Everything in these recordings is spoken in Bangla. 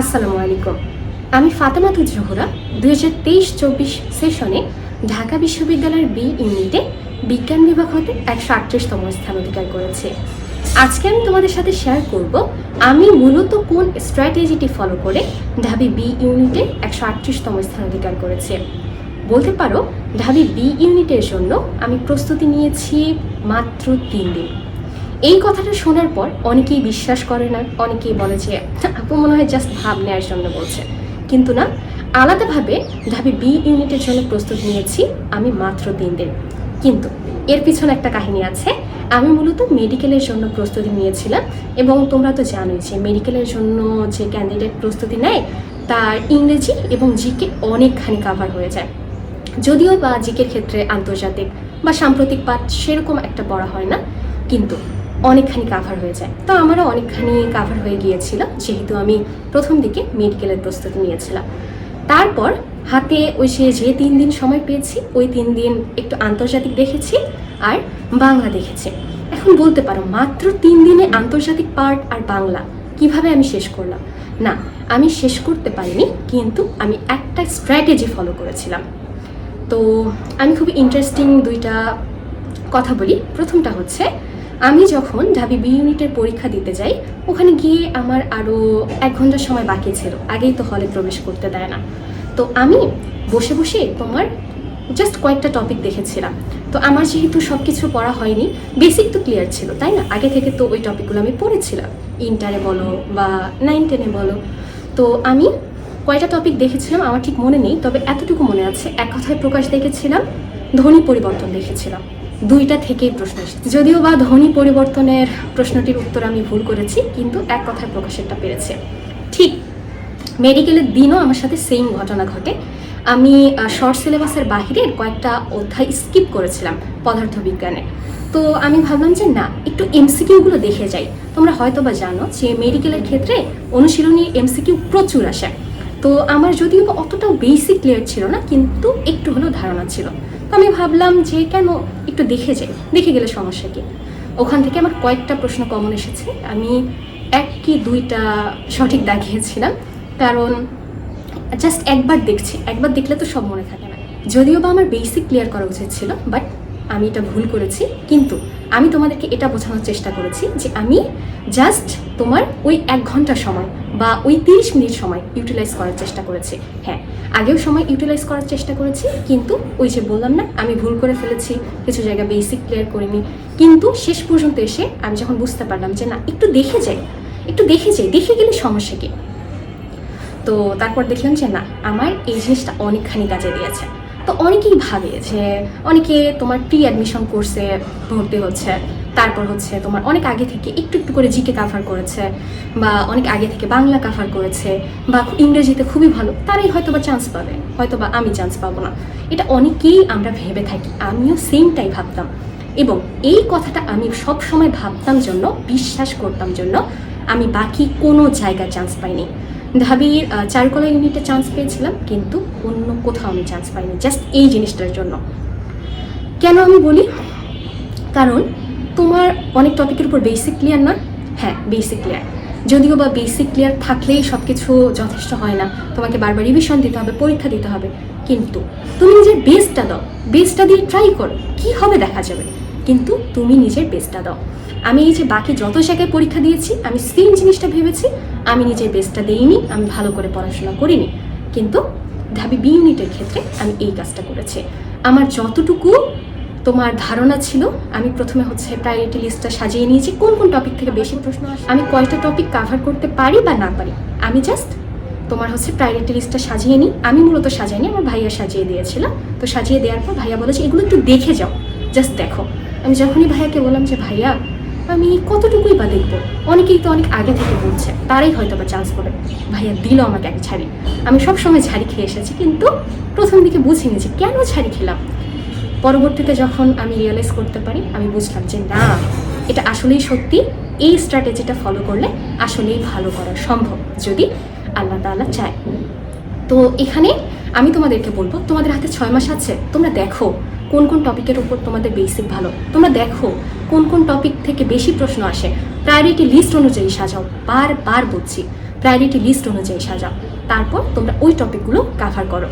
আসসালামু আলাইকুম। আমি ফাতেমাতুজ জোহরা দুই হাজার তেইশ চব্বিশ সেশনে ঢাকা বিশ্ববিদ্যালয়ের বি ইউনিটে বিজ্ঞান বিভাগ হতে একশো আটত্রিশতম স্থান অধিকার করেছে। আজকে আমি তোমাদের সাথে শেয়ার করব, আমি মূলত কোন স্ট্র্যাটেজিটি ফলো করে ঢাবি বি ইউনিটে একশো আটত্রিশতম স্থান অধিকার করেছে। বলতে পারো, ঢাবি বি ইউনিটের জন্য আমি প্রস্তুতি নিয়েছি মাত্র তিন দিন। এই কথাটা শোনার পর অনেকেই বিশ্বাস করে না, অনেকেই বলে যে, আপু মনে হয় জাস্ট ভাব নেওয়ার জন্য বলছে। কিন্তু না, আলাদাভাবে ঢাবি বি ইউনিটের জন্য প্রস্তুত নিয়েছি আমি মাত্র তিন দিন। কিন্তু এর পিছনে একটা কাহিনী আছে। আমি মূলত মেডিকেলের জন্য প্রস্তুতি নিয়েছিলাম এবং তোমরা তো জানোই যে মেডিকেলের জন্য যে ক্যান্ডিডেট প্রস্তুতি নেয়, তার ইংরেজি এবং জিকে অনেকখানি কাভার হয়ে যায়। যদিও বা জিকের ক্ষেত্রে আন্তর্জাতিক বা সাম্প্রতিক পাঠ সেরকম একটা পড়া হয় না, কিন্তু অনেকখানি কাভার হয়ে যায়। তো আমারও অনেকখানি কাভার হয়ে গিয়েছিল, যেহেতু আমি প্রথম দিকে মেডিকেলের প্রস্তুতি নিয়েছিলাম। তারপর হাতে ওই সে যে তিন দিন সময় পেয়েছি, ওই তিন দিন একটু আন্তর্জাতিক দেখেছি আর বাংলা দেখেছি। এখন বলতে পারো, মাত্র তিন দিনে আন্তর্জাতিক পার্ট আর বাংলা, কীভাবে আমি শেষ করলাম? না, আমি শেষ করতে পারিনি, কিন্তু আমি একটা স্ট্র্যাটেজি ফলো করেছিলাম। তো আমি খুব ইন্টারেস্টিং দুইটা কথা বলি। প্রথমটা হচ্ছে আমি যখন ঢাবি বি ইউনিটের পরীক্ষা দিতে যাই, ওখানে গিয়ে আমার আরও এক ঘণ্টার সময় বাকি ছিল। আগেই তো হলে প্রবেশ করতে দেয় না। তো আমি বসে বসে তোমার জাস্ট কয়েকটা টপিক দেখেছিলাম। তো আমার যেহেতু সব কিছু পড়া হয়নি বেসিক তো ক্লিয়ার ছিল, তাই না? আগে থেকে তো ওই টপিকগুলো আমি পড়েছিলাম। ইন্টারে বলো বা নাইন টেনে বলো। তো আমি কয়টা টপিক দেখেছিলাম, আমার ঠিক মনে নেই, তবে এতটুকু মনে আছে। এক কথায় প্রকাশ দেখেছিলাম, ধ্বনি পরিবর্তন দেখেছিলাম। দুইটা থেকেই প্রশ্ন এসেছে যদিও বা ধ্বনি পরিবর্তনের প্রশ্নটির উত্তর আমি ভুল করেছি, কিন্তু এক কথায় প্রকাশেরটা পেরেছে। ঠিক, মেডিকেলের দিনও আমার সাথে সেম ঘটনা ঘটে। আমি শর্ট সিলেবাসের বাহিরের কয়েকটা অধ্যায় স্কিপ করেছিলাম পদার্থবিজ্ঞানে। তো আমি ভাবলাম যে না, একটু এমসিকিউগুলো দেখে যাই। তোমরা হয়তো বা জানো যে মেডিকেলের ক্ষেত্রে অনুশীলনী এমসিকিউ প্রচুর আসে। তো আমার যদিও অতটাও বেসিক ক্লিয়ার ছিল না, কিন্তু একটু হলেও ধারণা ছিল। তো আমি ভাবলাম যে কেন একটু দেখে যাই, দেখে গেলে সমস্যা কি? ওখান থেকে আমার কয়েকটা প্রশ্ন কমন এসেছে। আমি এক কি দুইটা সঠিক দেখিয়েছিলাম। কারণ জাস্ট একবার দেখছি, একবার দেখলে তো সব মনে থাকে না। যদিও বা আমার বেসিক ক্লিয়ার করা উচিত ছিল বাট আমি এটা ভুল করেছি, কিন্তু আমি তোমাদেরকে এটা বোঝানোর চেষ্টা করেছি যে আমি জাস্ট তোমার ওই এক ঘণ্টা সময় বা ওই তিরিশ মিনিট সময় ইউটিলাইজ করার চেষ্টা করেছি। হ্যাঁ আগেও সময় ইউটিলাইজ করার চেষ্টা করেছি, কিন্তু ওই যে বললাম না, আমি ভুল করে ফেলেছি, কিছু জায়গা বেসিক ক্লিয়ার করিনি। কিন্তু শেষ পর্যন্ত এসে আমি যখন বুঝতে পারলাম যে না, একটু দেখে যাই, একটু দেখে যাই, দেখে গেলে সমস্যা কি? তো তারপর দেখলাম যে না, আমার এই জিনিসটা অনেকখানি কাজে দিয়েছে। তো অনেকেই ভাবে যে অনেকে তোমার প্রি অ্যাডমিশন কোর্সে ভর্তি হচ্ছে, তারপর হচ্ছে তোমার অনেক আগে থেকে একটু একটু করে জিকে কাভার করেছে, বা অনেক আগে থেকে বাংলা কাভার করেছে, বা ইংরেজিতে খুবই ভালো, তারাই হয়তো বা চান্স পাবে হয়তো বা আমি চান্স পাবো না। এটা অনেকেই আমরা ভেবে থাকি, আমিও সেমটাই ভাবতাম। এবং এই কথাটা আমি সব সময় ভাবতাম জন্য, বিশ্বাস করতাম জন্য, আমি বাকি কোনো জায়গায় চান্স পাইনি। ঢাবির চারুকলা ইউনিটে চান্স পেয়েছিলাম, কিন্তু অন্য কোথাও আমি চান্স পাইনি জাস্ট এই জিনিসটার জন্য। কেন আমি বলি? কারণ তোমার অনেক টপিকের উপর বেসিক ক্লিয়ার না হ্যাঁ বেসিক ক্লিয়ার যদিও বা বেসিক ক্লিয়ার থাকলেই সব কিছু যথেষ্ট হয় না। তোমাকে বারবার রিভিশন দিতে হবে, পরীক্ষা দিতে হবে। কিন্তু তুমি নিজের বেস্টটা দাও। বেস্টটা দিয়ে ট্রাই করো, কি হবে দেখা যাবে। কিন্তু তুমি নিজের বেস্টটা দাও। আমি এই যে বাকি যত জায়গায় পরীক্ষা দিয়েছি, আমি সেম জিনিসটা ভেবেছি, আমি নিজের বেস্টটা দিইনি, আমি ভালো করে পড়াশোনা করিনি। কিন্তু ঢাবি বি ইউনিটের ক্ষেত্রে আমি এই কাজটা করেছি। আমার যতটুকু তোমার ধারণা ছিল, আমি প্রথমে হচ্ছে প্রায়োরিটি লিস্টটা সাজিয়ে নিয়েছি, কোন কোন টপিক থেকে বেশি প্রশ্ন আসে। আমি কয়টা টপিক কাভার করতে পারি বা না পারি। আমি জাস্ট তোমার হচ্ছে প্রায়োরিটি লিস্টটা সাজিয়ে নিই। আমি মূলত সাজাইনি, আমার ভাইয়া সাজিয়ে দিয়েছিলাম তো সাজিয়ে দেওয়ার পর ভাইয়া বলেছে, এগুলো একটু দেখে যাও জাস্ট দেখো। আমি যখনই ভাইয়াকে বললাম যে, ভাইয়া, আমি কতটুকুই বা দেখব? অনেকেই তো অনেক আগে থেকে বলছে, তারাই হয়তো বা চান্স পাবে। ভাইয়া, দিল আমাকে এক ছাড়ি। আমি সব সময় ছাড়ি খেয়ে এসেছি, কিন্তু প্রথম দিকে বুঝিনি যে কেন ছাড়ি খেলাম। পরবর্তীতে যখন আমি রিয়েলাইজ করতে পারি, আমি বুঝলাম যে, না, এটা আসলেই সত্যি। এই স্ট্র্যাটেজিটা ফলো করলে আসলেই ভালো করা সম্ভব, যদি আল্লাহ তাআলা চায়। তো এখানে আমি তোমাদেরকে বলব, তোমাদের হাতে ছয় মাস আছে, তোমরা দেখো কোন কোন টপিকের উপর তোমাদের বেসিক ভালো। তোমরা দেখো কোন কোন টপিক থেকে বেশি প্রশ্ন আসে। প্রায়োরিটি লিস্ট অনুযায়ী সাজাও, বারবার বলছি প্রায়োরিটি লিস্ট অনুযায়ী সাজাও। তারপর তোমরা ওই টপিকগুলো কাভার করো।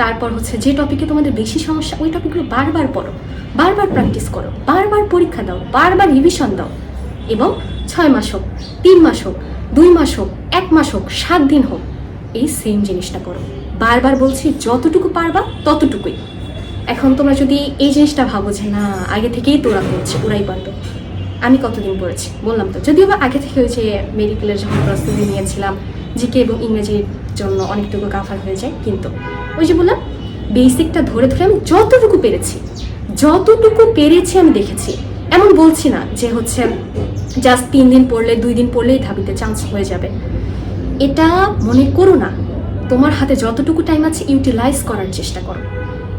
তারপর হচ্ছে যে টপিকে তোমাদের বেশি সমস্যা, ওই টপিকগুলো বারবার পড়ো, বারবার প্র্যাকটিস করো, বারবার পরীক্ষা দাও, বারবার রিভিশন দাও। এবং ছয় মাস হোক, তিন মাস হোক, দুই মাস হোক, এক মাস হোক, সাত দিন হোক এই সেম জিনিসটা করো। বারবার বলছি, যতটুকু পারবা ততটুকুই। এখন তোমরা যদি এই জিনিসটা ভাবো যে, না, আগে থেকেই তোরা করছে, ওরাই পারবে। আমি কতদিন পড়েছি? বললাম তো। যদিও বা আগে থেকে ওই যে মেডিকেলের যখন প্রস্তুতি নিয়েছিলাম জিকে এবং ইংরেজির জন্য অনেকটুকু কাফার হয়ে যায়, কিন্তু ওই যে বললাম বেসিকটা ধরে ধরে আমি যতটুকু পেরেছি যতটুকু পেরেছি আমি দেখেছি। এমন বলছি না যে হচ্ছে জাস্ট তিন দিন পড়লে দুই দিন পড়লেই ধাবিতে চান্স হয়ে যাবে। এটা মনে করো না। তোমার হাতে যতটুকু টাইম আছে ইউটিলাইজ করার চেষ্টা করো।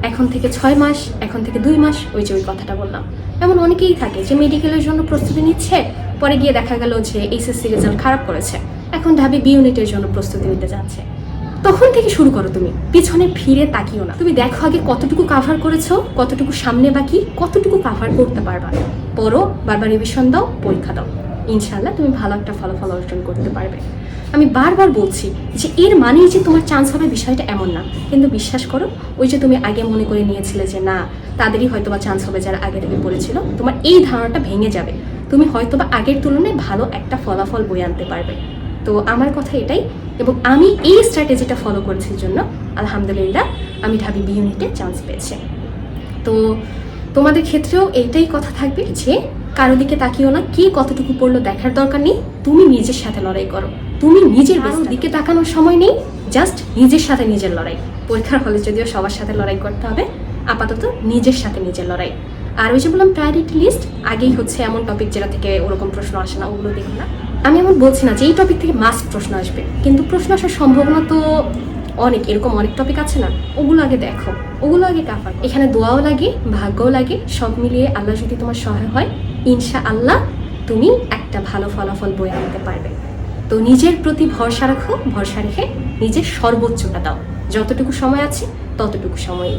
এখন থেকে ছয় মাস, এখন থেকে দুই মাস, ওই যে ওই কথাটা বললাম। এমন অনেকেই থাকে যে মেডিকেলের জন্য প্রস্তুতি নিচ্ছে, পরে গিয়ে দেখা গেল যে এইচএসসি রেজাল্ট খারাপ করেছে। এখন ঢাবি বি ইউনিটের জন্য প্রস্তুতি নিতে যাচ্ছে। তখন থেকে শুরু করো তুমি। পিছনে ফিরে তাকিও না। তুমি দেখো আগে কতটুকু কাভার করেছ, কতটুকু সামনে বাকি, কতটুকু কাভার করতে পারবা। পড়ো, বারবার রিভিশন দাও, পরীক্ষা দাও। ইনশাল্লাহ তুমি ভালো একটা ফলাফল অর্জন করতে পারবে। আমি বারবার বলছি যে এর মানেই যে তোমার চান্স হবে বিষয়টা এমন না। কিন্তু বিশ্বাস করো, ওই যে তুমি আগে মনে করে নিয়েছিলে যে না, তাদেরই হয়তো বা চান্স হবে যারা আগে থেকে পড়েছিল, তোমার এই ধারণাটা ভেঙে যাবে। তুমি হয়তো বা আগের তুলনায় ভালো একটা ফলাফল বয়ে আনতে পারবে। তো আমার কথা এটাই এবং আমি এই স্ট্র্যাটেজিটা ফলো করেছি জন্য আলহামদুলিল্লাহ আমি ঢাবি বি ইউনিটে চান্স পেয়েছি। তো তোমাদের ক্ষেত্রেও এইটাই কথা থাকবে যে কারও দিকে তাকিও না কে কতটুকু পড়ল দেখার দরকার নেই তুমি নিজের সাথে লড়াই করো। তুমি নিজের দিকে তাকানোর সময় নেই জাস্ট নিজের সাথে নিজের লড়াই। পরীক্ষার হলে যদিও সবার সাথে লড়াই করতে হবে আপাতত নিজের সাথে নিজের লড়াই। আর ওই যে বললাম প্রায়োরিটি লিস্ট আগেই হচ্ছে এমন টপিক যেটা থেকে ওরকম প্রশ্ন আসে না ওগুলো দেখো না। আমি এমন বলছি না যে এই টপিক থেকে মাস্ট প্রশ্ন আসবে, কিন্তু প্রশ্ন আসার সম্ভাবনা তো অনেক, এরকম অনেক টপিক আছে না, ওগুলো আগে দেখো, ওগুলো আগে কাফার এখানে দোয়াও লাগে, ভাগ্যও লাগে, সব মিলিয়ে আল্লাহ যদি তোমার সহায় হয় ইনশা আল্লাহ তুমি একটা ভালো ফলাফল বয়ে আনতে পারবে। তো নিজের প্রতি ভরসা রাখো, ভরসা রেখে নিজের সর্বোচ্চটা দাও। যতটুকু সময় আছে, ততটুকু সময়